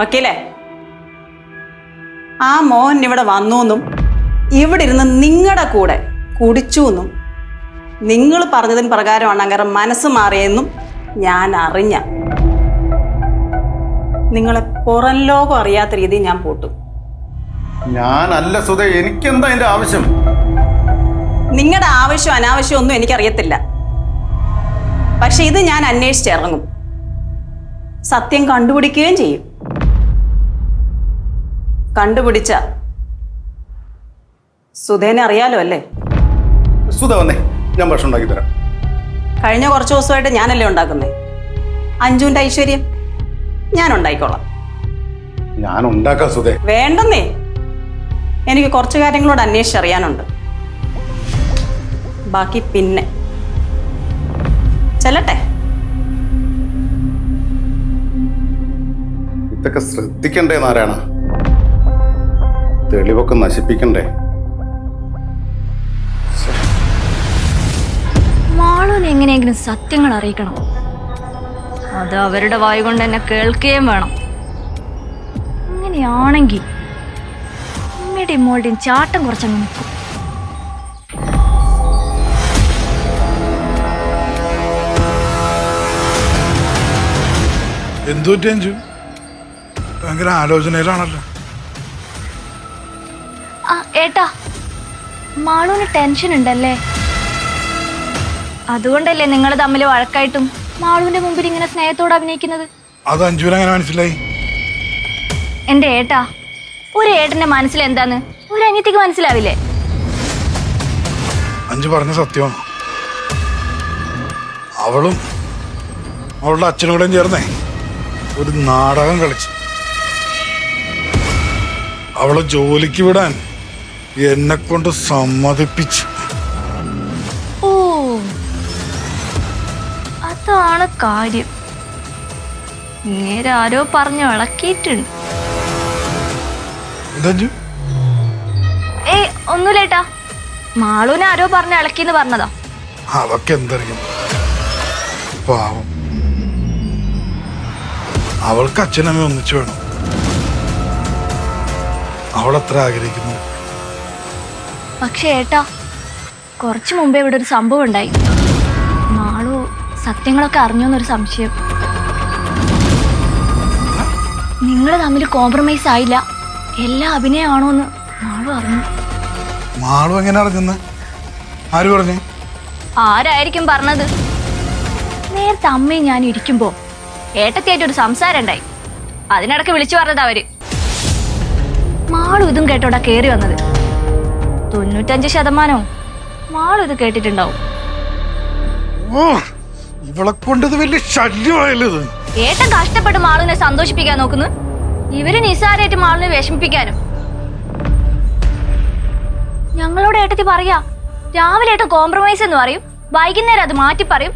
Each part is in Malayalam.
വക്കീലേ? ആ മോഹൻ ഇവിടെ വന്നു എന്നും ഇവിടെ ഇരുന്ന് നിങ്ങളുടെ കൂടെ കുടിച്ചു എന്നും നിങ്ങൾ പറഞ്ഞതിന് പ്രകാരമാണ് അങ്ങനെ മനസ്സ് മാറിയെന്നും ഞാൻ അറിഞ്ഞ. നിങ്ങളെ പുറം ലോകം അറിയാത്ത രീതി ഞാൻ പൂട്ടും. ഞാനല്ല സുധ എനിക്കെന്താ എന്റെ ആവശ്യം? നിങ്ങളുടെ ആവശ്യം അനാവശ്യം ഒന്നും എനിക്കറിയത്തില്ല. പക്ഷെ ഇത് ഞാൻ അന്വേഷിച്ചിറങ്ങും സത്യം കണ്ടുപിടിക്കുകയും ചെയ്യും. കണ്ടുപിടിച്ച സുധേനെ അറിയാലോ അല്ലേ? സുധ വന്നേ ഞാൻ ഭക്ഷണം ഉണ്ടാക്കി തരാം. കഴിഞ്ഞ കുറച്ച് ദിവസമായിട്ട് ഞാനല്ലേ ഉണ്ടാക്കുന്നേ? അഞ്ജുവിന്റെ ഐശ്വര്യം ഞാൻ ഉണ്ടായിക്കോളാം. ഞാൻ ഉണ്ടാക്കാം സുധേ. വേണ്ടെന്നേ. എനിക്ക് കുറച്ച് കാര്യങ്ങളോട് അന്വേഷിച്ചറിയാനുണ്ട് ബാക്കി പിന്നെ. ചെല്ലട്ടെ. ഇതൊക്കെ ശ്രദ്ധിക്കണ്ടേ നാരായണ? തെളിവൊക്കെ നശിപ്പിക്കണ്ടേ? മാളൂന് എങ്ങനെയെങ്കിലും സത്യങ്ങൾ അറിയിക്കണം. അത് അവരുടെ വായു കൊണ്ട് എന്നെ കേൾക്കുകയും വേണം. അങ്ങനെയാണെങ്കിൽ അമ്മയുടെയും മോളുടെയും ചാട്ടം കുറച്ചങ്ങ് നിൽക്കും. എന്തു പറ്റി അഞ്ചു? ഭയങ്കര ആലോചനയിലാണല്ലോ. ഏട്ടാ. മാളൂന് ടെൻഷൻ ഉണ്ടല്ലേ? അതുകൊണ്ടല്ലേ നിങ്ങൾ തമ്മിൽ വഴക്കായിട്ടും മാളുവിന്റെ മുമ്പിൽ ഇങ്ങനെ സ്നേഹത്തോടെ അഭിനയിക്കുന്നത്? അത് അഞ്ജുവിന് അങ്ങനെ മനസ്സിലായി. എന്റെ ഏട്ടാ ഒരു ഏട്ടന്റെ മനസ്സിൽ എന്താന്ന് ഒരു അനിയത്തിക്ക് മനസ്സിലാവില്ലേ? അഞ്ചു പറഞ്ഞ സത്യമാണ്. അവളും അവളുടെ അച്ഛനും കൂടെയും ചേർന്നേ ഒരു നാടകം കളിച്ചു. അവളെ ജോലിക്ക് വിടാൻ എന്നെ കൊണ്ട് സമ്മതിപ്പിച്ചു. ഓ അതാണ് കാര്യം. നേരെ ആരോ പറഞ്ഞു ഇളക്കിയിട്ടുണ്ട്. ഏയ് ഒന്നുമില്ലേട്ടാ. മാളൂനെ ആരോ പറഞ്ഞു പറഞ്ഞ് ഇളക്കിന്ന് പറഞ്ഞതാ. അവക്ക് എന്തറിയും? പാവം. അവൾക്ക് അച്ഛനമ്മ ഒന്നിച്ചു വേണം. അവൾ അത്ര ആഗ്രഹിക്കുന്നു? പക്ഷേ ഏട്ടാ കുറച്ചു മുമ്പേ ഇവിടെ ഒരു സംഭവം ഉണ്ടായി. മാളു സത്യങ്ങളൊക്കെ അറിഞ്ഞോന്നൊരു സംശയം. നിങ്ങൾ തമ്മിൽ കോംപ്രമൈസ് ആയില്ല. എല്ലാം അഭിനയമാണോന്ന് മാളു അറിഞ്ഞു. മാളു എങ്ങനെ അറിഞ്ഞെന്ന്? ആര് പറഞ്ഞു? ആരായിരിക്കും പറഞ്ഞത്? നേരത്തെ അമ്മയും ഞാൻ ഇരിക്കുമ്പോ ഏട്ടത്തിയായിട്ട് ഒരു സംസാരം ഉണ്ടായി. അതിനിടക്ക് വിളിച്ചു പറഞ്ഞത് അവർ. മാളു ഇതും കേട്ടോടാ കേറി വന്നത്. തൊണ്ണൂറ്റഞ്ച് ശതമാനവും. മാളിത് ഇത് കേട്ടിട്ടുണ്ടാവും ഇവളെ കൊണ്ടത് വലിയ ഏട്ടൻ കഷ്ടപ്പെട്ട് മാളുവിനെ സന്തോഷിപ്പിക്കാൻ നോക്കുന്നു. ഇവർ നിസ്സാരായിട്ട് മാളിനെ വിഷമിപ്പിക്കാനും. ഞങ്ങളോട് ഏട്ടത്തി പറയാ രാവിലെ ഏട്ടൻ കോംപ്രമൈസ് എന്ന് പറയും വൈകുന്നേരം അത് മാറ്റി പറയും.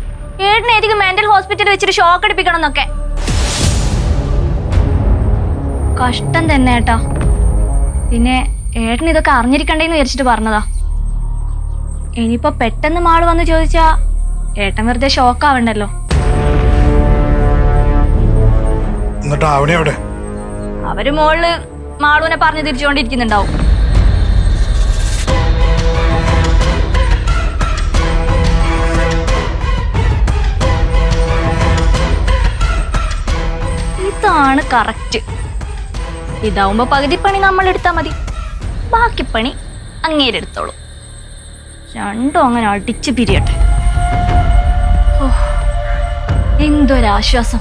ഏട്ടനെ ഏതെങ്കിലും മെന്റൽ ഹോസ്പിറ്റലിൽ വെച്ചിട്ട് ഷോക്ക് അടിപ്പിക്കണം എന്നൊക്കെ. കഷ്ടം തന്നെ ഏട്ടാ. പിന്നെ ഏട്ടൻ ഇതൊക്കെ അറിഞ്ഞിരിക്കണ്ടേന്ന് വിചാരിച്ചിട്ട് പറഞ്ഞതാ. ഇനിയിപ്പോ പെട്ടെന്ന് മാൾ വന്ന് ചോദിച്ചാ ഏട്ടൻ വെറുതെ ഷോക്കാവണ്ടല്ലോ. എന്നിട്ട് അവിടെ അവർ മോൾ മാളുവിനെ പറഞ്ഞു തിരിച്ചുകൊണ്ടിരിക്കുന്നുണ്ടാവും ഇതാണ് കറക്റ്റ്. ഇതാവുമ്പോ പകുതി പണി നമ്മൾ എടുത്താ മതി. ബാക്കി പണി അങ്ങേരെടുത്തോളൂ രണ്ടും അങ്ങനെ അടിച്ചു പിരിയട്ടെ. എന്തൊരാശ്വാസം.